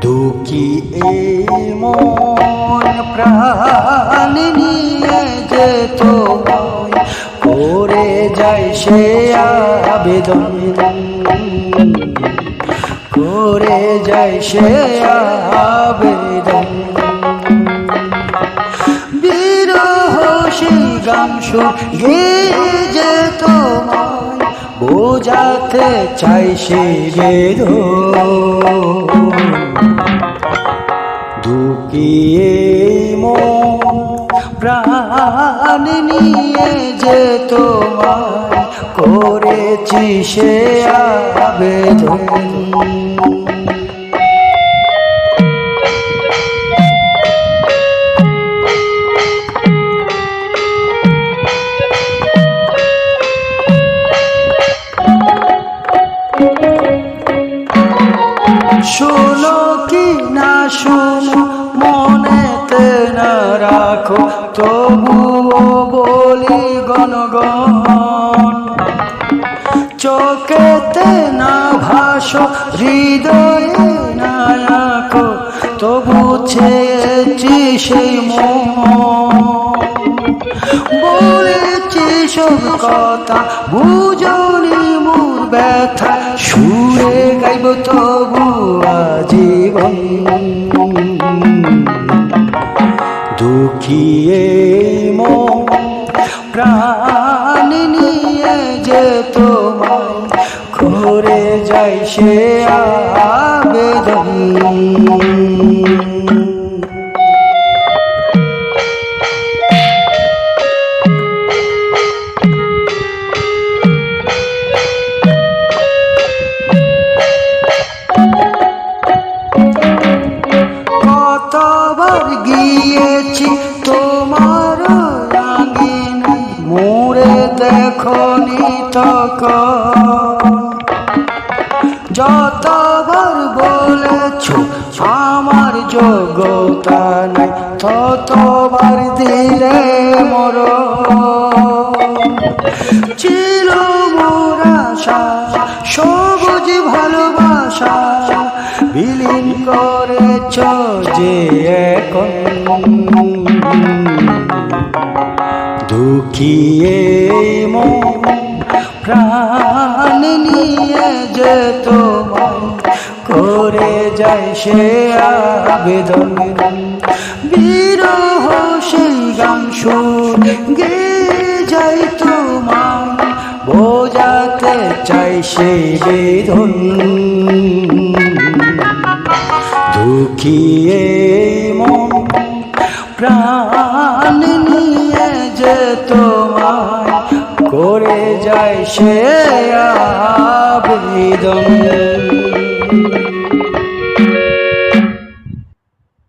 দুঃখী এই মন প্রাণ নিয়ে যে তোমায় করে যায় সে আবেদন। করে যায় সে আবেদন। বিরহ সেই গামসু গিয়ে যে তোমায় বোঝাতে চাই সে দুকিয়ে মন প্রাণ নিয়ে যে তোমায় করেছি সে আবেদন। শোনো কি না শোনো, মনেতে না রাখো, তবুও বলি গণগণ। চোখেতে না ভাসো, হৃদয়ে না রাখো তবু ছেয়েছি সেই মন। বলেছি সব কথা, বুঝনি মোর ব্যথা, সুরে গাইব তবু দুঃখিয়ে মন প্রাণ নিয়ে যে তোমায় করে যাই সে আবেদন। কতবার গিয়েছি তোমার আঙ্গিনায় মোরে দেখনি তখন। যতবার বলেছ, আমার যোগ্যতা নাই, ততবার দিলে মর ছিল মোর আশা সবুজ ভালোবাসা বিলীন করেছ যে এখন। দুঃখিয়ে মন প্রাণ নিয়ে যে তোমায় করে যায় সে আবেদন। বিরহ সেই গান সুর চাই বেধন দুঃখিয়ে মন প্রাণ নিয়ে যে তোমায় করে যায় সে আবেদন।